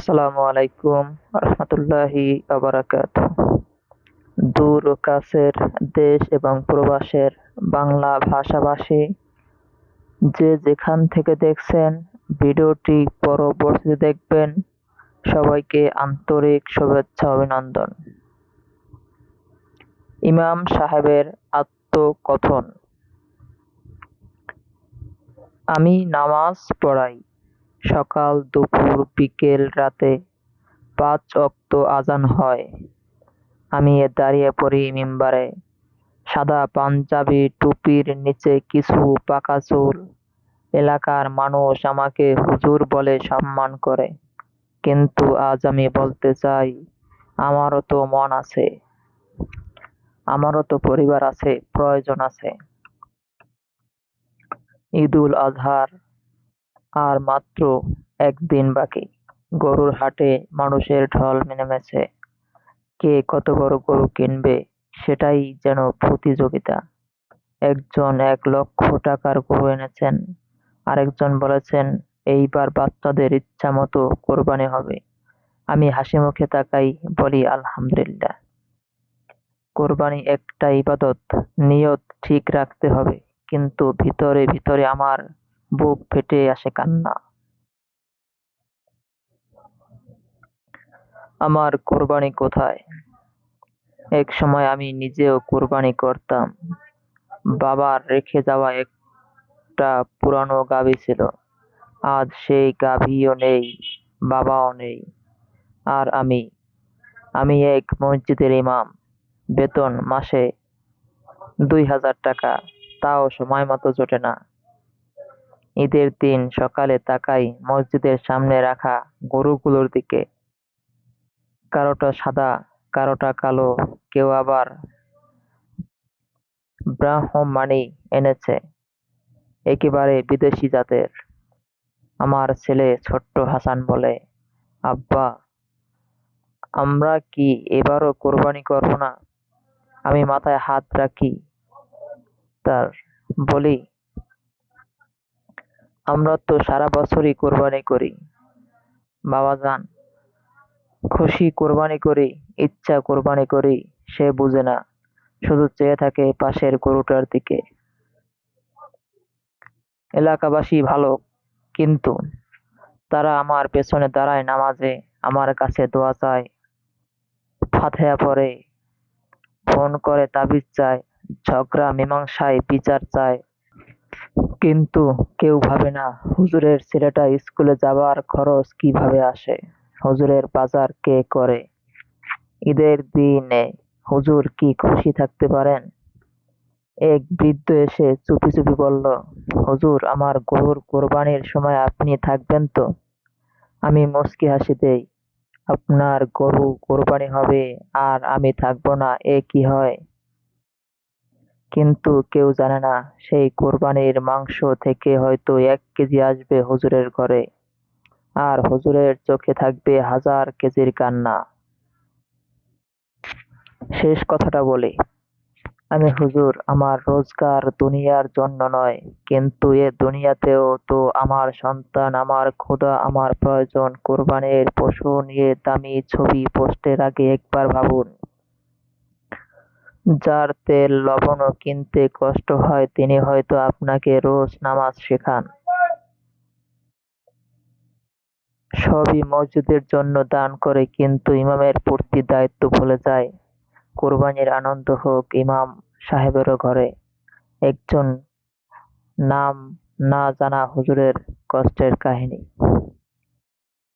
আসসালামু আলাইকুম রহমতুল্লাহি আবরাকাত দূর ও কাছের দেশ এবং প্রবাসের বাংলা ভাষাভাষী যে যেখান থেকে দেখছেন ভিডিওটি পরবর্তীতে দেখবেন, সবাইকে আন্তরিক শুভেচ্ছা অভিনন্দন। ইমাম সাহেবের আত্মকথন। আমি নামাজ পড়াই। সকাল, দুপুর, বিকেল, রাতে পাঁচ অক্ত আজান হয়। আমি দাঁড়িয়ে পড়ি মিম্বারে। সাদা পাঞ্জাবি টুপির নিচে কিছু পাকা চুল। এলাকার মানুষ আমাকে হুজুর বলে সম্মান করে। কিন্তু আজ আমি বলতে চাই, আমারও তো মন আছে। আমারও তো পরিবার আছে, প্রয়োজন আছে। ঈদুল আজহার আর মাত্র একদিন বাকি। গরুর হাটে মানুষের ঢল নেমেছে। কে কত বড় গরু কিনবে সেটাই যেন প্রতিযোগিতা। একজন এক লক্ষ টাকার গরু এনেছেন। আরেকজন বলেছেন, এইবার বাচ্চাদের ইচ্ছা মতো কোরবানি হবে। আমি হাসি মুখে তাকাই, বলি, আলহামদুলিল্লাহ। কোরবানি একটা ইবাদত, নিয়ত ঠিক রাখতে হবে। কিন্তু ভিতরে ভিতরে আমার বুক ফেটে আসে কান্না। আমার কোরবানি কোথায়? এক সময় আমি নিজেও কোরবানি করতাম। বাবার রেখে যাওয়া একটা পুরানো গাভী ছিল। আজ সেই গাভীও নেই, বাবাও নেই। আর আমি আমি এক মসজিদের ইমাম। বেতন মাসে দুই হাজার টাকা। তাও সময় মতো জোটে না। ঈদের দিন সকালে তাকাই মসজিদের সামনে রাখা গরুগুলোর দিকে। কারোটা সাদা, কারোটা কালো, কেউ আবার ব্রাহ্মণী এনেছে। একেবারে বিদেশি জাতের। আমার ছেলে ছোট্ট হাসান বলে, আব্বা, আমরা কি এবারও কোরবানি করব না? আমি মাথায় হাত রাখি। তার বলি আমরা তো সারা বছরই কোরবানি করি। বাবা যান খুশি কোরবানি করি, ইচ্ছা কোরবানি করি, সে বুঝে না, শুধু চেয়ে থাকে পাশের গরুটার দিকে। এলাকাবাসী ভালো, কিন্তু তারা আমার পেছনে দাঁড়ায় নামাজে, আমার কাছে দোয়া চায়, ফাতেহা পড়ে, ফোন করে তাবিজ চায়, ঝগড়া, মীমাংসায় বিচার চায়। কিন্তু কেউ ভাবে না, হুজুরের ছেলেটা স্কুলে যাবার খরচ কীভাবে আসে? হুজুরের বাজার কে করে? ঈদের দিনে হুজুর কি খুশি থাকতে পারেন? এক বৃদ্ধ এসে চুপি চুপি বলল, হুজুর, আমার গরুর কোরবানির সময় আপনি থাকবেন তো? আমি মুচকি হাসি দেই, আপনার গরু কোরবানি হবে আর আমি থাকব না, এ কি হয়? কিন্তু কেউ জানে না, সেই কোরবানির মাংস থেকে হয়তো এক কেজি আসবে হুজুরের ঘরে। আর হুজুরের চোখে থাকবে হাজার কেজির কান্না। শেষ কথাটা বলি। আমি হুজুর, আমার রোজগার দুনিয়ার জন্য নয়, কিন্তু এ দুনিয়াতেও তো আমার সন্তান, আমার ক্ষুধা আমার প্রয়োজন কোরবানির পশু নিয়ে দামি ছবি পোস্টের আগে একবার ভাবুন। যার তেল, লবণও কিনতে কষ্ট হয়, তিনি হয়তো আপনাকে রোজ নামাজ শেখান। সবই মসজিদের জন্য দান করে, কিন্তু ইমামের প্রতি দায়িত্ব ভুলে যায়। কোরবানির আনন্দ হোক ইমাম সাহেবেরও ঘরে। একজন নাম না জানা হুজুরের কষ্টের কাহিনী।